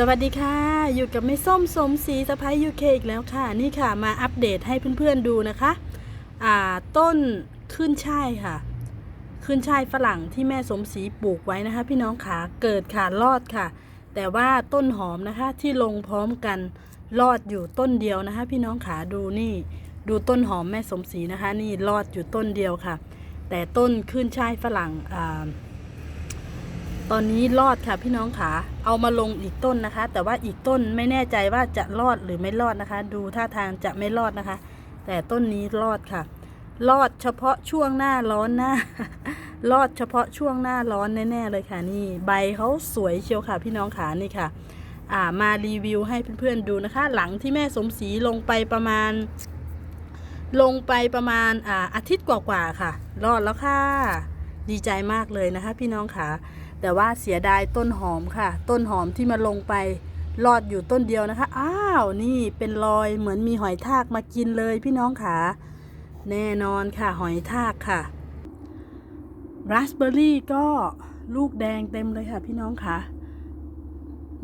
สวัสดีค่ะ อยู่กับแม่ส้มสมศรีสะพ้ายยูเคอีกแล้วค่ะ นี่ค่ะมาอัปเดตให้เพื่อนๆดูนะคะ อ่าต้นขึ้นช่ายค่ะ ขึ้นช่ายฝรั่งที่แม่สมศรีปลูกไว้นะคะ พี่น้องขาเกิดค่ะรอดค่ะ แต่ว่าต้นหอมนะคะที่ลงพร้อมกันรอดอยู่ต้นเดียวนะคะ พี่น้องขาดูนี่ ดูต้นหอมแม่สมศรีนะคะ นี่รอดอยู่ต้นเดียวค่ะ แต่ต้นขึ้นช่ายฝรั่งอ่า ตอนนี้รอดค่ะพี่น้องขาเอามาลงอีกต้นนะคะ แต่ว่าอีกต้นไม่แน่ใจว่าจะรอดหรือไม่รอดนะคะ ดูท่าทางจะไม่รอดนะคะ แต่ต้นนี้รอดค่ะ รอดเฉพาะช่วงหน้าร้อนหน้ารอดเฉพาะช่วงหน้าร้อนแน่ๆเลยค่ะนี่ ใบเขาสวยเชียวค่ะ พี่น้องขานี่ค่ะ อ่ามารีวิวให้เพื่อนๆดูนะคะ หลังที่แม่สมศรีลงไปประมาณ ลงไปประมาณอ่าอาทิตย์กว่าๆค่ะ รอดแล้วค่ะ ดีใจมากเลยนะคะ พี่น้องขา แต่ว่าเสียดายต้นหอมค่ะ ต้นหอมที่มาลงไปรอดอยู่ต้นเดียวนะคะ อ้าว นี่เป็นรอยเหมือนมีหอยทากมากินเลยพี่น้องขาแน่นอนค่ะหอยทากค่ะราสเบอร์รี่ก็ลูกแดงเต็มเลยค่ะพี่น้องค่ะ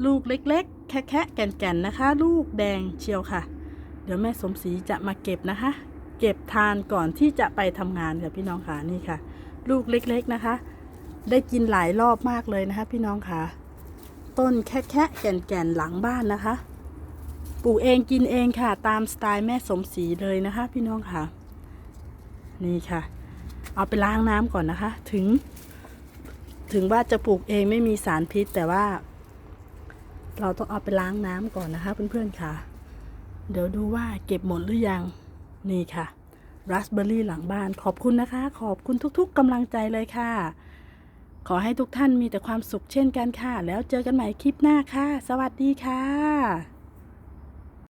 ลูกเล็กๆ แคะๆแก่นๆนะคะ ลูกแดงเชียวค่ะ เดี๋ยวแม่สมศรีจะมาเก็บนะคะ เก็บทานก่อนที่จะไปทำงานค่ะพี่น้องค่ะนี่ค่ะ ลูกเล็กๆนะคะ ได้กินหลายรอบมากเลยนะคะพี่น้องค่ะ ต้นแค่แค่แก่นแก่นหลังบ้านนะคะ ปลูกเองกินเองค่ะ ตามสไตล์แม่สมศรีเลยนะคะ พี่น้องค่ะ นี่ค่ะ เอาไปล้างน้ำก่อนนะคะ ถึง ถึงว่าจะปลูกเองไม่มีสารพิษแต่ว่า เราต้องเอาไปล้างน้ำก่อนนะคะ เพื่อนๆค่ะ เดี๋ยวดูว่าเก็บหมดหรือยัง นี่ค่ะราสเบอร์รี่หลังบ้านขอบคุณนะคะ ขอบคุณทุกๆกำลังใจเลยค่ะ ขอให้ทุกท่านมีแต่ความสุขเช่นกันค่ะ แล้วเจอกันใหม่คลิปหน้าค่ะ สวัสดีค่ะ